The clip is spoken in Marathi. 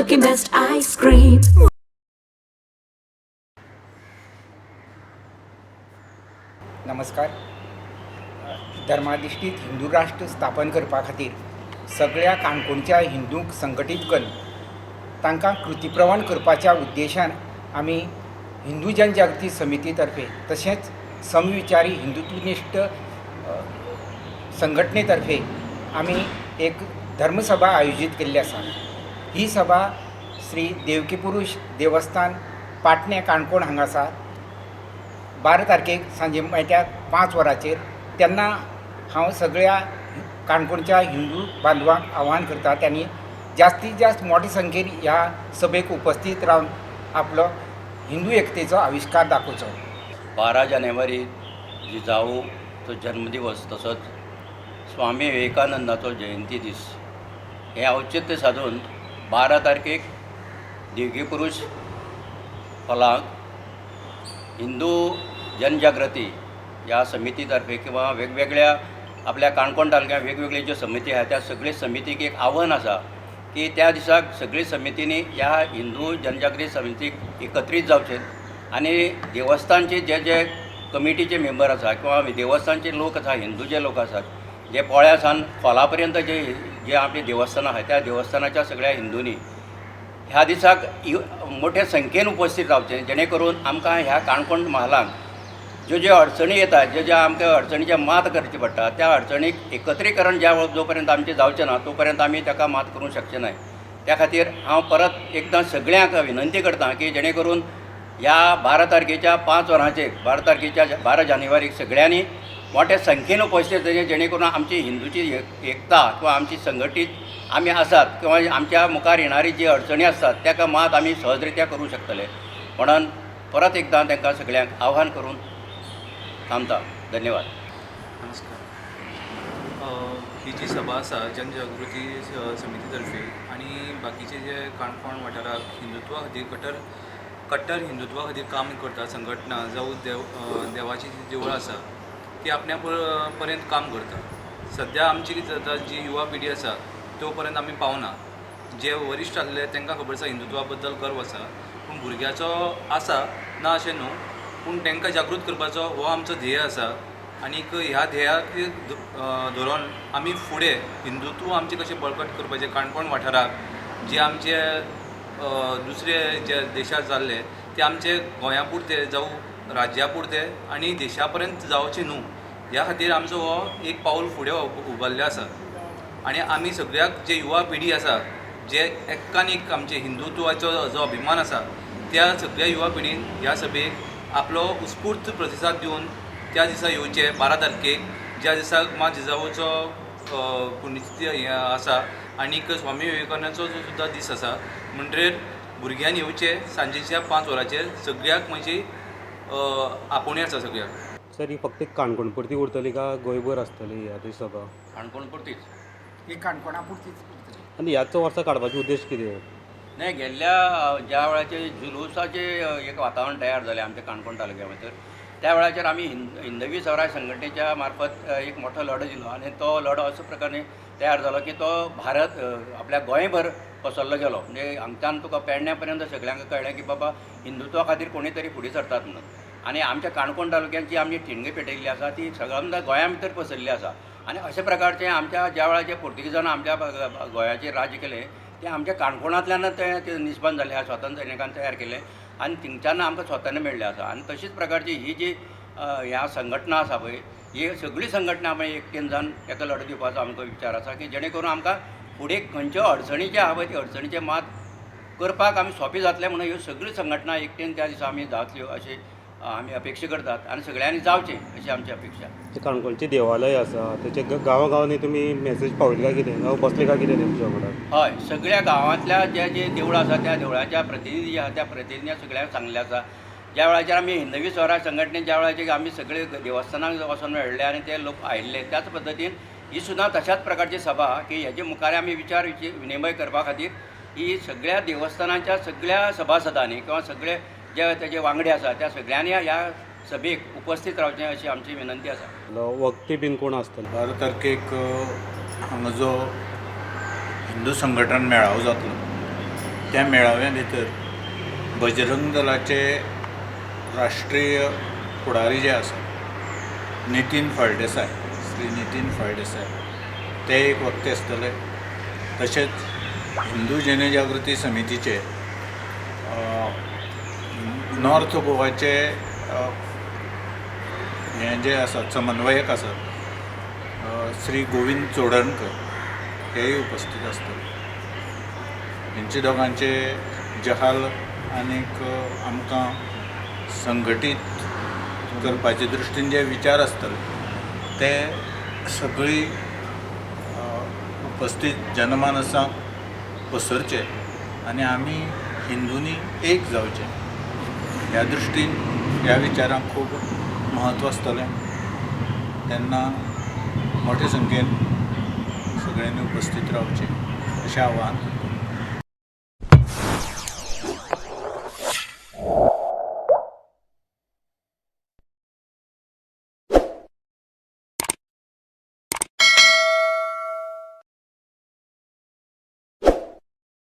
Milky Best ice cream. नमस्कार धर्माधिष्ठीत हिंदू राष्ट्र स्थापन करपा खातीर सगळ्या काणकोणच्या हिंदूंक संघटीत करून तांकां कृतीप्रवण करपाच्या उद्देशान आमी हिंदू जनजागृती समिती तर्फे तशेंच समविचारी हिंदुत्वनिश्ठ संघटनेतर्फे संघटने तर्फे आमी एक धर्मसभा आयोजीत केल्ली आसा ही सभा श्री देवकीपुरुष देवस्थान पाटणे काणकोण हांगासा बारा तारखेक सांजे मेळट्या पांच वरांचेर तेन्ना हांव सगळ्या काणकोणच्या हिंदू बांदवांक आव्हान करता त्यांनी जास्तीत जास्त मोठ्या संख्येन ह्या सभेक उपस्थित रावन आपलो हिंदू एकतेचो आविश्कार दाखोवचो. बारा जानेवारी जिजाऊचो जन्मदिवस तसोच स्वामी विवेकानंदाचो जयंती दीस. हे औचित्य साधून बारा तारखेक देवगी पुरुष फलांक हिंदू जनजागृती या समितीतर्फे किंवा वेगवेगळ्या आपल्या काणकोण तालुक्यात वेगवेगळ्यो ज्यो समिती आहा त्या सगळे समितीक एक आव्हान आसा की त्या दिसाक सगळी समितींनी ह्या हिंदू जनजागृती समितीक एकत्रीत जावचे आनी देवस्थानचे जे जे कमिटीचे मेंबर आसा किंवा देवस्थानचे लोक आसा हिंदू जे लोक आसात जे पोळ्या सावन खोला पर्यंत जे जे आपली देवस्थानां आहेत त्या देवस्थानाच्या सगळ्या हिंदूंनी ह्या दिसाक मोठ्या संख्येन उपस्थित रावचे जेणे करून आमकां ह्या काणकोण महालांत ज्यो ज्यो अडचणी येतात ज्यो ज्यो आमकां अडचणीचे मात करची पडटा त्या अडचणीक एकत्रीकरण ज्या जो पर्यंत आमचें जावचें ना तो पर्यंत आमी ताका मात करूंक शकचे ना त्या खातीर हांव परत एकदां सगळ्यांक विनंती करतां की जेणे करून ह्या बारा तारखेच्या पांच वरांचेर बारा तारखेच्या बारा जानेवारीक सगळ्यांनी मोठ्या संख्येन पैसे जाचें जेणे करून आमची हिंदूची एक- एकता किंवा आमची संघटीत आमी आसात किंवा आमच्या मुखार येणारी जी अडचणी आसतात ताका मात आमी सहजरित्या करूंक शकतले. म्हणून परत एकदां तांकां सगळ्यांक आव्हान करून थांबता. धन्यवाद. नमस्कार. ही जी सभा आसा जनजागृती समिती समितीतर्फे आणि बाकीचे जे काणकोण वाठाराक हिंदुत्वा खातीर कट्टर कट्टर हिंदुत्वा खातीर काम करता संघटना जावं देव देवाची जी देवळां आसा ती आपल्या पर्यंत काम करता सद्या आमची कितें जाता जी युवा पिढी आसा तो पर्यंत आमी पावना जे वरिश्ठ आसले तांकां खबर आसा हिंदुत्वा बद्दल गर्व आसा पूण भुरग्याचो आसा ना अशें न्हू पूण तांकां जागृत करपाचो हो आमचो ध्येय आसा आनीक ह्या ध्येयाक धरून आमी फुडें हिंदुत्व आमचें कशें बळकट करपाचें काणकोण वाठाराक जे आमचे दुसरे जे देशांत जाल्ले ते आमचे गोंया पुरते जावं राज्या पुरते आनी देशा पर्यंत जावचे न्हू ह्या खातीर आमचो हो एक पावल फुडें उबारलें आसा. आनी आमी सगळ्याक जे युवा पिढी आसा जे एक्कान एक आमचे हिंदुत्वाचो जो अभिमान आसा त्या सगळ्या युवा पिढीन ह्या सभेक आपलो उत्स्फूर्त प्रतिसाद दिवन त्या दिसा येवचे बारा तारखेक ज्या दिसाक मा जिजाऊचो पुण्यतिथी हें आसा आनीक स्वामी विवेकानंदाचो जो सुद्दां दीस आसा म्हणटरेर भुरग्यांनी येवचे सांजेच्या पांच वरांचेर सगळ्याक म्हणजे आपोवणी आसा सगळ्याक सर ही फक्त काणकोण पुरती उरतली का गोंयभर आसतली ह्या ती सभा? काणकोण पुरतीच ही काणकोणा पुरतीच आनी ह्याच वर्सा काडपाचो उद्देश कितें नाही गेल्ल्या अ, ज्या वेळाचे जुलुसाचे अ, एक वातावरण तयार झाले आमच्या काणकोण तालुक्या भितर त्या वेळाचेर आमी हिंद हिंदवी स्वराज संघटनेच्या मार्फत अ, एक मोठो लढो दिलो आनी तो लढो अशा प्रकारे तयार जालो की तो भारत अ, आपल्या गोंयभर पसरलो गेलो. म्हणजे हांगच्यान तुका पेडण्या पर्यंत सगळ्यांक कळ्ळें की बाबा हिंदुत्वा खातीर कोणी तरी फुडें सरतात म्हणून. आनी आमच्या काणकोण तालुक्यात जी आमची ठिणगी पेटयल्ली आसा ती सगळ्यांदा गोंया भितर पसरली आसा आनी अशा प्रकारचे आमच्या ज्या वेळाचेर पुर्तुगीजान आमच्या गोंयाचेर राज्य केलें ते आमच्या काणकोणांतल्यानच तें ते जालें जाल्लें आसा स्वतंत्र सैनिकान तयार केलें. आनी थिंगच्यान आमकां स्वतंत्र मेळ्ळें आसा आनी तशीच प्रकारची ही जी ह्या संघटना आसा पळय ही सगळी संघटना आमी एकटेन जावन एका लढो दिवपाचो आमकां विचार आसा की जेणे करून आमकां फुडें खंयच्यो अडचणी ज्यो आहा पळय ती अडचणीचें मात करपाक आमी सोंपें जातलें म्हणून ह्यो सगळ्यो संघटना एकटेन त्या दिसा आमी जातल्यो अशें आमी अपेक्षा करतात आनी सगळ्यांनी जावचें अशी आमची अपेक्षा. काणकोणचे देवालय आसा तेचे गांवा गांवांनी तुमी मेसेज पावयली काय कितें गांव बसले काय कितें तेमच्या वांगडा हय सगळ्या गांवांतल्या जे जे देवळां आसा त्या देवळाच्या प्रतिनिधी जे आहा त्या प्रतिनिधी सगळ्यांक सांगले आसा ज्या वेळाचेर आमी हिंदवी स्वराज संघटनेन ज्या वेळाचेर आमी सगळे देवस्थानाक वचून मेळ्ळे आनी ते लोक आयिल्ले त्याच पद्दतीन ही सुद्दां तशाच प्रकारची सभा की हेजे मुखार आमी विचार विची- विनिमय करपा खातीर ही सगळ्या देवस्थानाच्या सगळ्या सभासदांनी किंवा सगळे जे तेजे वांगडे आसा त्या सगळ्यांनी ह्या सभेक उपस्थित रावचें अशी आमची विनंती आसा वक्ते बीन कोण आसतले बारा तारखेक हांगा जो हिंदू संघटन मेळावो जातलो त्या मेळाव्या भितर बजरंग दलाचे राष्ट्रीय फुडारी जे आसात नितीन फळदेसाय श्री नितीन फळदेसाय ते एक वक्ते आसतले. तशेंच हिंदू जनजागृती समितीचे अ, नॉर्थ गोवाचे हे जे आसात समन्वयक आसात श्री गोविंद चोडणकर हेय उपस्थित आसतले हेंचे दोगांचे जहाल आनीक आमकां संघटीत करपाचे दृश्टीन जे विचार आसतले ते सगळी उपस्थित जनमानसांक पसरचे आनी आमी हिंदूंनी एक जावचे ह्या दृश्टीन ह्या विचारांक खूब म्हत्व आसतलें तेन्ना मोठे संख्येन सगळ्यांनी उपस्थित रावचें अशें आव्हान